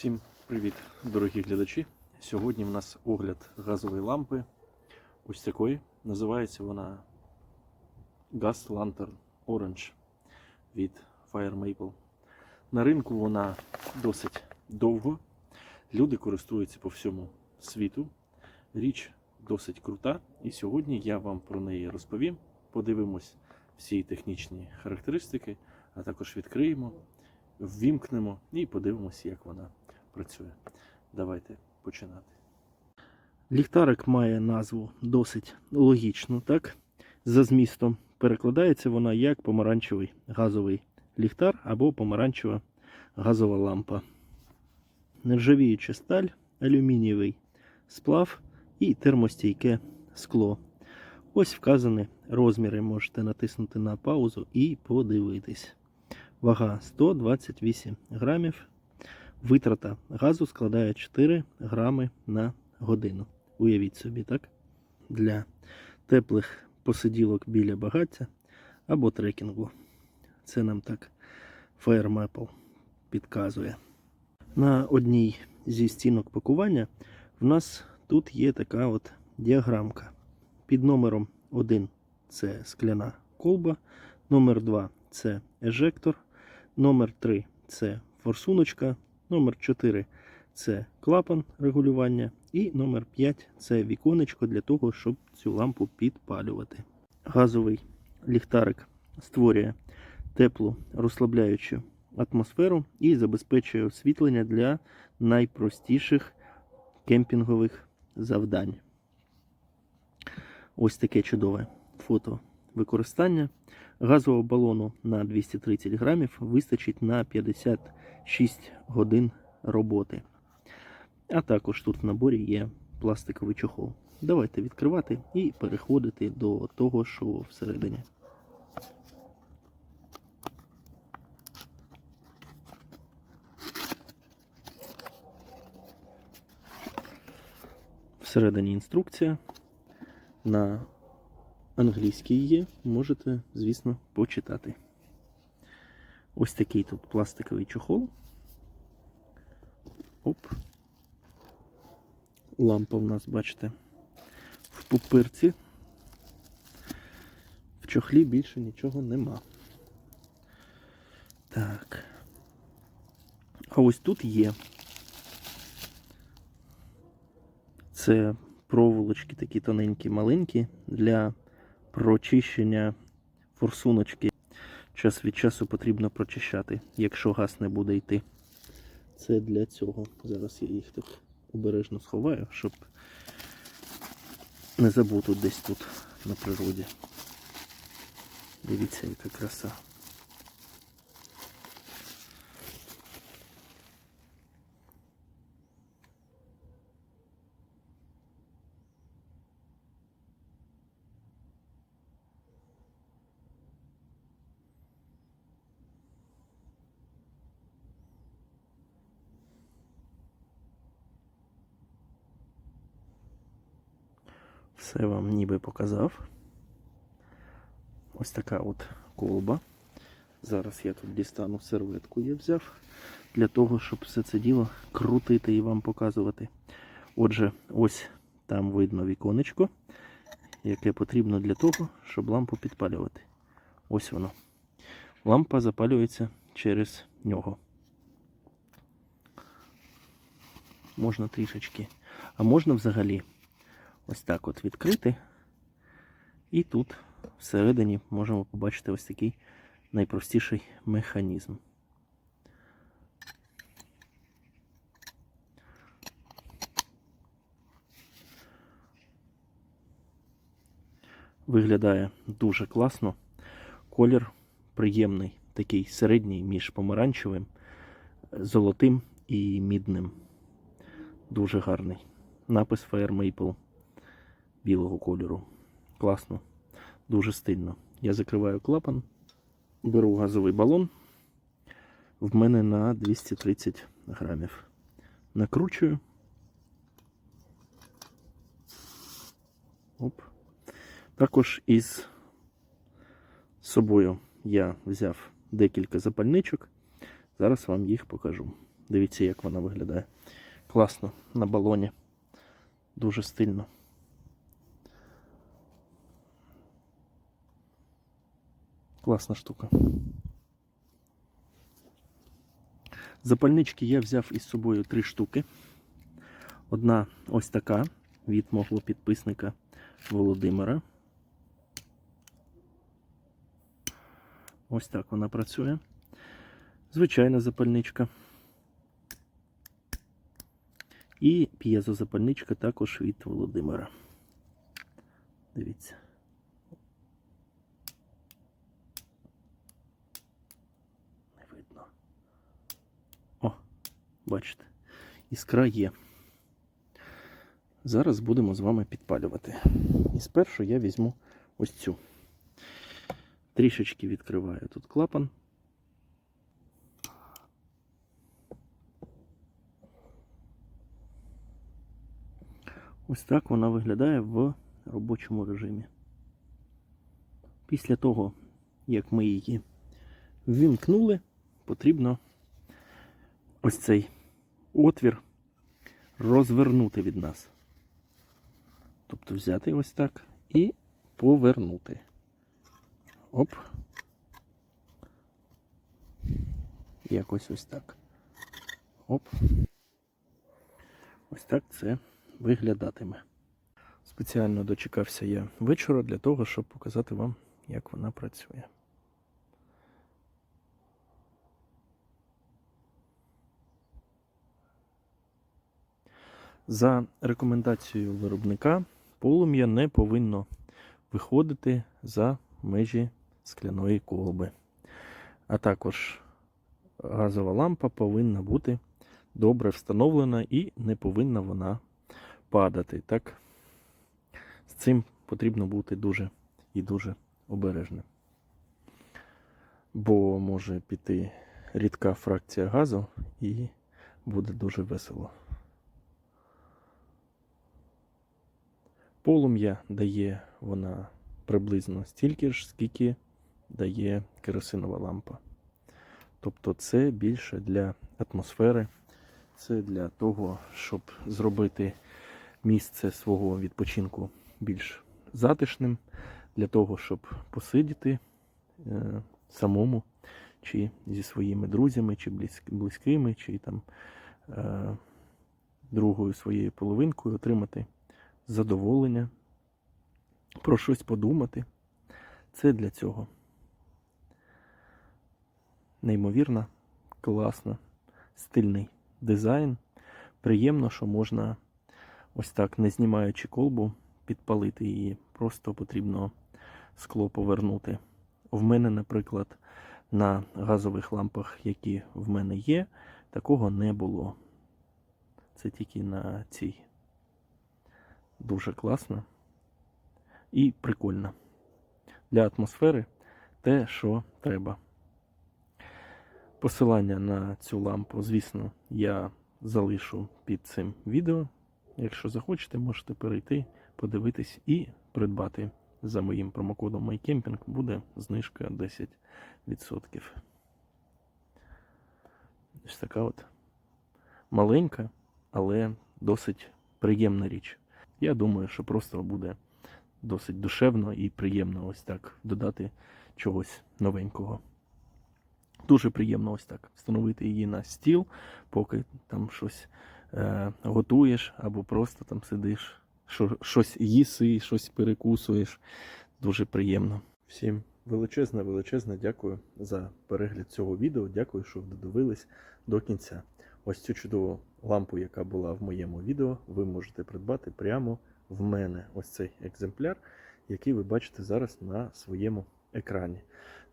Всім привіт, дорогі глядачі. Сьогодні в нас огляд газової лампи. Ось такої. Називається вона Gas Lantern Orange від Fire Maple. На ринку вона досить довго. Люди користуються по всьому світу. Річ досить крута. І сьогодні я вам про неї розповім. Подивимось всі технічні характеристики, а також відкриємо, ввімкнемо і подивимось, як вона працює. Давайте починати. Ліхтарик має назву досить логічну, так? За змістом перекладається вона як помаранчевий газовий ліхтар або помаранчева газова лампа. Нержавіюча сталь, алюмінієвий сплав і термостійке скло. Ось вказані розміри. Можете натиснути на паузу і подивитись. Вага 128 грамів. Витрата газу складає 4 грами на годину. Уявіть собі, так? Для теплих посиділок біля багаття або трекінгу. Це нам так Fire Maple підказує. На одній зі стінок пакування в нас тут є така от діаграмка. Під номером 1 це скляна колба, номер 2 це ежектор, номер 3 це форсуночка, номер 4 це клапан регулювання, і номер 5 це віконечко для того, щоб цю лампу підпалювати. Газовий ліхтарик створює теплу розслабляючу атмосферу і забезпечує освітлення для найпростіших кемпінгових завдань. Ось таке чудове фото використання. Газового балону на 230 грамів вистачить на 56 годин роботи. А також тут в наборі є пластиковий чохол. Давайте відкривати і переходити до того, що всередині. Всередині інструкція. На англійській є, можете, звісно, почитати. Ось такий тут пластиковий чохол. Оп. Лампа в нас, бачите, в пупирці. В чохлі більше нічого нема. Так. А ось тут є. Це проволочки такі тоненькі, маленькі для прочищення форсуночки. Час від часу потрібно прочищати, якщо газ не буде йти. Це для цього. Зараз я їх так обережно сховаю, щоб не забути десь тут на природі. Дивіться, яка краса. Все вам ніби показав. Ось така от колба. Зараз я тут дістану серветку, я взяв, для того, щоб все це діло крутити і вам показувати. Отже, ось там видно віконечко, яке потрібно для того, щоб лампу підпалювати. Ось воно. Лампа запалюється через нього. Можна трішечки. А можна взагалі ось так от відкрити. І тут всередині можемо побачити ось такий найпростіший механізм. Виглядає дуже класно. Колір приємний, такий середній між помаранчевим, золотим і мідним. Дуже гарний. Напис Fire Maple білого кольору. Класно, дуже стильно. Я закриваю клапан, беру газовий балон. В мене на 230 грамів. Накручую. Оп. Також із собою я взяв декілька запальничок. Зараз вам їх покажу. Дивіться, як вона виглядає. Класно на балоні. Дуже стильно. Класна штука. Запальнички я взяв із собою три штуки. Одна ось така від мого підписника Володимира. Ось так вона працює. Звичайна запальничка. І п'єзозапальничка також від Володимира. Дивіться. Не видно. О, бачите, іскра є. Зараз будемо з вами підпалювати. І спершу я візьму ось цю. Трішечки відкриваю тут клапан. Ось так вона виглядає в робочому режимі. Після того, як ми її ввімкнули, потрібно ось цей отвір розвернути від нас. Тобто взяти ось так і повернути. Оп. Якось ось так. Оп. Ось так це виглядатиме. Спеціально дочекався я вечора для того, щоб показати вам, як вона працює. За рекомендацією виробника, полум'я не повинно виходити за межі скляної колби. А також газова лампа повинна бути добре встановлена і не повинна вона падати. Так, з цим потрібно бути дуже і дуже обережним. Бо може піти рідка фракція газу і буде дуже весело. Полум'я дає вона приблизно стільки ж, скільки дає керосинова лампа. Тобто це більше для атмосфери, це для того, щоб зробити місце свого відпочинку більш затишним, для того, щоб посидіти е, самому, чи зі своїми друзями, чи близькими, чи там е, другою своєю половинкою отримати задоволення, про щось подумати. Це для цього. Неймовірно, класно, стильний дизайн. Приємно, що можна ось так, не знімаючи колбу, підпалити її. Просто потрібно скло повернути. В мене, наприклад, на газових лампах, які в мене є, такого не було. Це тільки на цій. Дуже класно і прикольно. Для атмосфери те, що треба. Посилання на цю лампу, звісно, я залишу під цим відео. Якщо захочете, можете перейти, подивитись і придбати за моїм промокодом MyCamping буде знижка 10%. Ось така от маленька, але досить приємна річ. Я думаю, що просто буде досить душевно і приємно ось так додати чогось новенького. Дуже приємно ось так встановити її на стіл, поки там щось е, готуєш, або просто там сидиш, що, щось їси, щось перекусуєш. Дуже приємно. Всім величезне, величезне дякую за перегляд цього відео. Дякую, що додивились до кінця. Ось цю чудову лампу, яка була в моєму відео, ви можете придбати прямо в мене. Ось цей екземпляр, який ви бачите зараз на своєму екрані.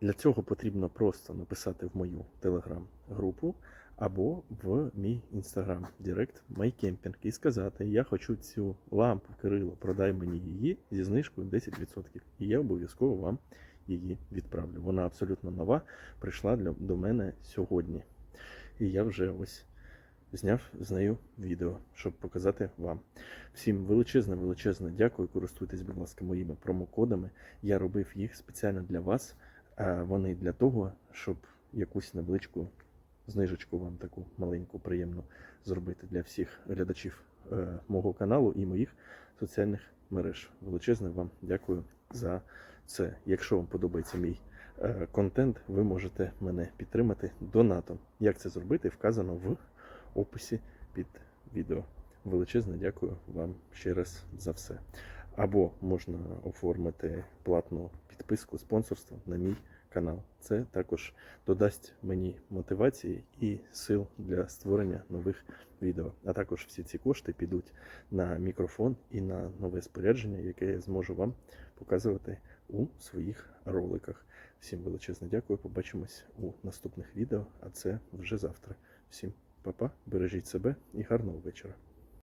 Для цього потрібно просто написати в мою телеграм-групу або в мій інстаграм Директ MyCamping і сказати: Я хочу цю лампу, Кирило, продай мені її зі знижкою 10%. І я обов'язково вам її відправлю. Вона абсолютно нова, прийшла для, до мене сьогодні. І я вже ось зняв з нею відео, щоб показати вам. Всім величезне, величезне дякую. Користуйтесь, будь ласка, моїми промокодами. Я робив їх спеціально для вас. Вони для того, щоб якусь невеличку знижечку вам таку маленьку, приємну зробити для всіх глядачів е, мого каналу і моїх соціальних мереж. Величезне вам дякую за це. Якщо вам подобається мій е, контент, ви можете мене підтримати донатом. Як це зробити, вказано в описі під відео. Величезне дякую вам ще раз за все. Або можна оформити платну підписку спонсорство на мій канал. Це також додасть мені мотивації і сил для створення нових відео. А також всі ці кошти підуть на мікрофон і на нове спорядження, яке я зможу вам показувати у своїх роликах. Всім величезне дякую. Побачимось у наступних відео, а це вже завтра. Всім па-па, бережіть себе і гарного вечора.